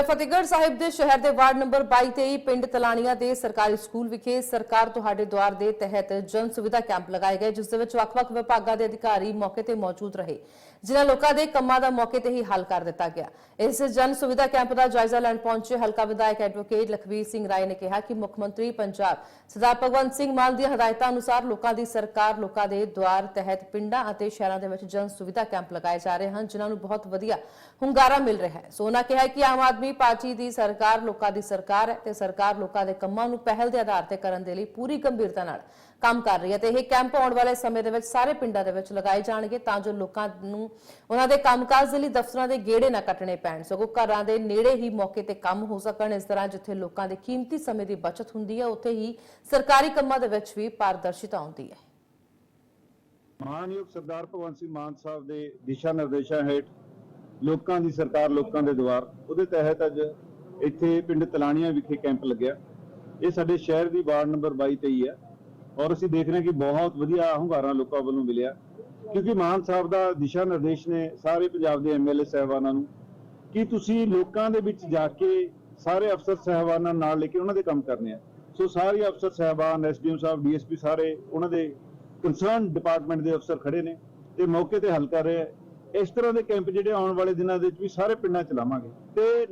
ਜ਼ਿਲ੍ਹਾ ਫਤਿਹਗੜ੍ਹ ਸਾਹਿਬ ਦੇ ਸ਼ਹਿਰ ਦੇ ਵਾਰਡ ਨੰਬਰ 22 ਤੇ ਪਿੰਡ ਤਲਾਣੀਆਂ ਦੇ ਸਰਕਾਰੀ ਸਕੂਲ ਵਿਖੇ ਸਰਕਾਰ ਤੁਹਾਡੇ ਦੁਆਰ ਦੇ ਤਹਿਤ ਜਨ ਸੁਵਿਧਾ ਕੈਂਪ ਲਗਾਏ ਗਏ, ਜਿਸ ਦੇ ਵਿੱਚ ਵੱਖ-ਵੱਖ ਵਿਭਾਗਾਂ ਦੇ ਅਧਿਕਾਰੀ ਮੌਕੇ ਤੇ ਮੌਜੂਦ ਰਹੇ। ਜਿਨ੍ਹਾਂ ਲੋਕਾਂ ਦੇ ਕੰਮਾਂ ਦਾ ਮੌਕੇ ਤੇ ਹੀ ਹੱਲ ਕਰ ਦਿੱਤਾ ਗਿਆ। ਇਸ ਜਨ ਸੁਵਿਧਾ ਕੈਂਪ ਦਾ ਜਾਇਜ਼ਾ ਲੈਣ ਪਹੁੰਚੇ ਹਲਕਾ ਵਿਧਾਇਕ ਐਡਵੋਕੇਟ ਲਖਵੀਰ ਸਿੰਘ ਰਾਏ ਨੇ ਕਿਹਾ ਕਿ ਮੁੱਖ ਮੰਤਰੀ ਪੰਜਾਬ ਸਰਦਾਰ ਭਗਵੰਤ ਸਿੰਘ ਮਾਨ ਦੀਆਂ ਹਦਾਇਤਾਂ ਅਨੁਸਾਰ ਲੋਕਾਂ ਦੀ ਸਰਕਾਰ ਲੋਕਾਂ ਦੇ ਦੁਆਰ ਤਹਿਤ ਪਿੰਡਾਂ ਅਤੇ ਸ਼ਹਿਰਾਂ ਦੇ ਵਿੱਚ ਜਨ ਸੁਵਿਧਾ ਕੈਂਪ ਲਗਾਏ ਜਾ ਰਹੇ ਹਨ, ਜਿਨ੍ਹਾਂ ਨੂੰ ਬਹੁਤ ਵਧੀਆ ਹੁੰਗਾਰਾ ਮਿਲ ਰਿਹਾ ਹੈ। ਸੋ ਉਹਨਾਂ ਕਿਹਾ ਕਿ ਆਮ ਆਦਮੀ ਪਾਰਟੀ ਦੀ ਸਰਕਾਰ ਲੋਕਾਂ ਦੀ ਸਰਕਾਰ ਹੈ ਤੇ ਸਰਕਾਰ ਲੋਕਾਂ ਦੇ ਕੰਮਾਂ ਨੂੰ ਪਹਿਲ ਦੇ ਆਧਾਰ ਤੇ ਕਰਨ ਦੇ ਲਈ ਪੂਰੀ ਗੰਭੀਰਤਾ ਨਾਲ ਕੰਮ ਕਰ ਰਹੀ ਹੈ ਤੇ ਇਹ ਕੈਂਪ ਆਉਣ ਵਾਲੇ ਸਮੇਂ ਦੇ ਵਿੱਚ ਸਾਰੇ ਪਿੰਡਾਂ ਦੇ ਵਿੱਚ ਲਗਾਏ ਜਾਣਗੇ ਤਾਂ ਜੋ ਲੋਕਾਂ ਨੂੰ ਉਹਨਾਂ ਦੇ ਕੰਮਕਾਜ ਦੇ ਲਈ ਦਫ਼ਤਰਾਂ ਦੇ ਗੇੜੇ ਨਾ ਕੱਟਣੇ ਪੈਣ। ਸਗੋਂ ਘਰਾਂ ਦੇ ਨੇੜੇ ਹੀ ਮੌਕੇ ਤੇ ਕੰਮ ਹੋ ਸਕਣ ਇਸ ਤਰ੍ਹਾਂ ਜਿੱਥੇ ਲੋਕਾਂ ਦੇ ਕੀਮਤੀ ਸਮੇਂ ਦੀ ਬਚਤ ਹੁੰਦੀ ਹੈ, ਉੱਥੇ ਹੀ ਸਰਕਾਰੀ ਕੰਮਾਂ ਦੇ ਵਿੱਚ ਵੀ ਪਾਰਦਰਸ਼ਿਤਾ ਆਉਂਦੀ ਹੈ। ਮਾਨਯੋਗ ਸਰਦਾਰ ਭਗਵੰਤ ਸਿੰਘ ਮਾਨ ਸਾਹਿਬ ਦੇ ਦਿਸ਼ਾ ਨਿਰਦੇਸ਼ਾਂ ਹੇਠ ਲੋਕਾਂ ਦੀ ਸਰਕਾਰ, ਲੋਕਾਂ ਦੇ ਦੁਆਰ ਉਹਦੇ ਤਹਿਤ ਅੱਜ ਇੱਥੇ ਪਿੰਡ ਤਲਾਣੀਆਂ ਵਿਖੇ ਕੈਂਪ ਲੱਗਿਆ। ਇਹ ਸਾਡੇ ਸ਼ਹਿਰ ਦੀ ਵਾਰਡ ਨੰਬਰ 22 ਤੇ ਹੀ ਹੈ। ਔਰ ਅਸੀਂ ਦੇਖ ਰਹੇ ਹਾਂ ਕਿ ਬਹੁਤ ਵਧੀਆ ਹੁੰਗਾਰਾ ਲੋਕਾਂ ਵੱਲੋਂ ਮਿਲਿਆ। ਕਿਉਂਕਿ ਮਾਨ ਸਾਹਿਬ ਦਾ ਦਿਸ਼ਾ ਨਿਰਦੇਸ਼ ਨੇ ਸਾਰੇ ਪੰਜਾਬ ਦੇ ਐਮਐਲਏ ਸਹਿਬਾਨਾਂ ਨੂੰ ਕਿ ਤੁਸੀਂ ਲੋਕਾਂ ਦੇ ਵਿੱਚ ਜਾ ਕੇ ਸਾਰੇ ਅਫਸਰ ਸਹਿਬਾਨਾਂ ਨਾਲ ਲੈ ਕੇ ਉਹਨਾਂ ਦੇ ਕੰਮ ਕਰਨੇ ਆ। ਸੋ ਸਾਰੇ ਅਫਸਰ ਸਹਿਬਾਨ ਐਸਡੀਐਮ ਸਾਹਿਬ ਡੀਐਸਪੀ ਸਾਰੇ ਉਹਨਾਂ ਦੇ ਕੰਸਰਨ ਡਿਪਾਰਟਮੈਂਟ ਦੇ ਅਫਸਰ ਖੜੇ ਨੇ ਤੇ ਮੌਕੇ ਤੇ ਹੱਲ ਕਰ ਰਹੇ ਇਸ ਤਰ੍ਹਾਂ ਦੇ ਕੈਂਪ ਜਿਹੜੇ ਆਉਣ ਵਾਲੇ ਦਿਨਾਂ ਦੇ ਵਿੱਚ ਵੀ ਸਾਰੇ ਪਿੰਡਾਂ ਚ ਲਾਵਾਂਗੇ। ਤੇ